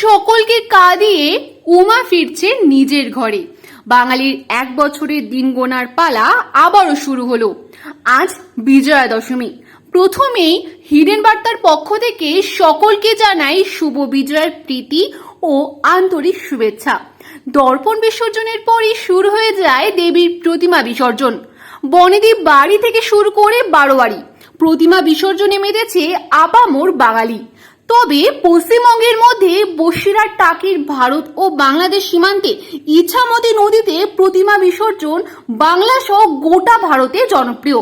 সকলকে কাঁদিয়ে উমা ফিরছে নিজের ঘরে। বাঙালির এক বছরের দিন গোনার পালা আবারও শুরু হলো। আজ বিজয়া দশমী প্রথমেই হিডেন বার্তার পক্ষ থেকে সকলকে জানাই শুভ বিজয়ার প্রীতি ও আন্তরিক শুভেচ্ছা। দর্পণ বিসর্জনের পরই শুরু হয়ে যায় দেবীর প্রতিমা বিসর্জন। বনেদি বাড়ি থেকে শুরু করে বারোয়ারি। প্রতিমা বিসর্জনে মেতেছে আপামোর বাঙালি। তবে পশ্চিমবঙ্গের মধ্যে বসিরহাট, টাকির ভারত ও বাংলাদেশ সীমান্তে ইছামতি নদীতে প্রতিমা বিসর্জন বাংলা সহ গোটা ভারতে জনপ্রিয়।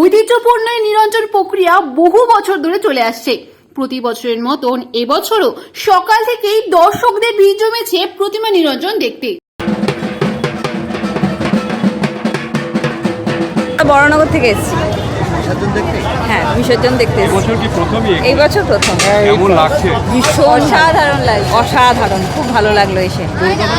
ঐতিহ্যপূর্ণ নিরঞ্জন প্রক্রিয়া বহু বছর ধরে চলে আসছে। প্রতি বছরের মতন এবছরও সকাল থেকেই দর্শকদের ভিড় জমেছে প্রতিমা নিরঞ্জন দেখতে। বড়নগর থেকে এসেছি। বিসর্জন দেখতে? হ্যাঁ বিসর্জন দেখতে এসেছি। কি প্রথমই এই বছর প্রথম। কেমন লাগছে? ভীষণ অসাধারণ খুব ভালো লাগল এসে।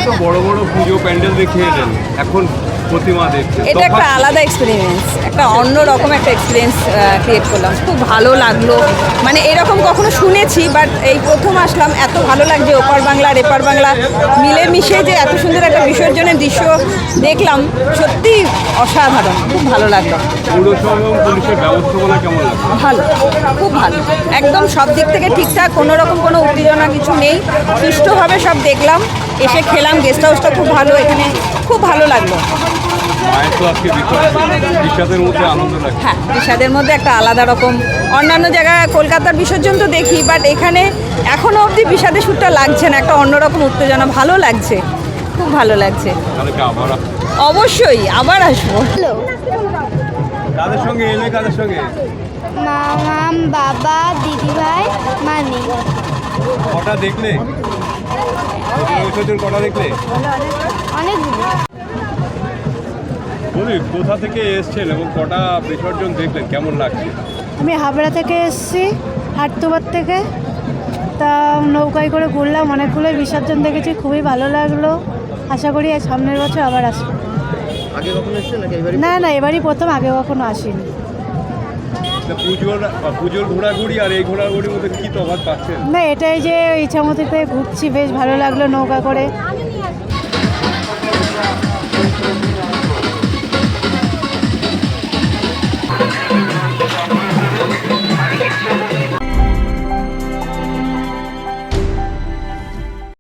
তো বড় বড় পুজো প্যান্ডেল দেখে এলেন এখন প্রতিমা দেখছে এটা একটা আলাদা এক্সপিরিয়েন্স একটা অন্য রকম একটা এক্সপিরিয়েন্স ক্রিয়েট করলাম। খুব ভালো লাগল। মানে এরকম কখনো শুনেছি বাট এই প্রথম আসলাম এত ভালো লাগছে ওপার বাংলা আর এপার বাংলা মিলেমিশে যে এত সুন্দর একটা বিসর্জনের দৃশ্য দেখলাম। সত্যি অসাধারণ খুব ভালো লাগল। পুলিশের ভালো খুব ভালো। একদম সব দিক থেকে ঠিকঠাক কোনো রকম কোনো উত্তেজনা কিছু নেই। সুষ্ঠুভাবে সব দেখলাম এসে খেলাম গেস্ট হাউসটা খুব ভালো এখানে খুব ভালো লাগল। হ্যাঁ বিষাদের মধ্যে একটা আলাদা রকম। অন্যান্য জায়গায় কলকাতার বিসর্জন তো দেখি বাট এখানে এখনও অবধি বিষাদের সুরটা লাগছে না একটা অন্যরকম উত্তেজনা। ভালো লাগছে খুব ভালো লাগছে। অবশ্যই আবার আসব। কাদের সঙ্গে এলে কাদের সঙ্গে? মামাম বাবা দিদিভাই মানি কটা দেখলে? কটা দেখলে? অনেকগুলো বলি কোথা থেকে এসছেন এবং কটা বিসর্জন দেখলেন? কেমন লাগছে? আমি হাবড়া থেকে এসেছি হাটতুবার থেকে। তা নৌকায় করে ঘুরলাম অনেকগুলোই বিসর্জন দেখেছি খুবই ভালো লাগল। আশা করি আর সামনের বছর আবার আসব। আগে কখনো এসেছেন নাকি এবারে না না এবারই প্রথম আগে কখনো আসিনি। তা পুজোর পুজোর ঘোরাঘুরি আর এই ঘোরাঘুরির মধ্যে কি তফাৎ পাচ্ছেন? না এটাই যে ইচ্ছামতিতে ঘুরছি বেশ ভালো লাগল নৌকা করে।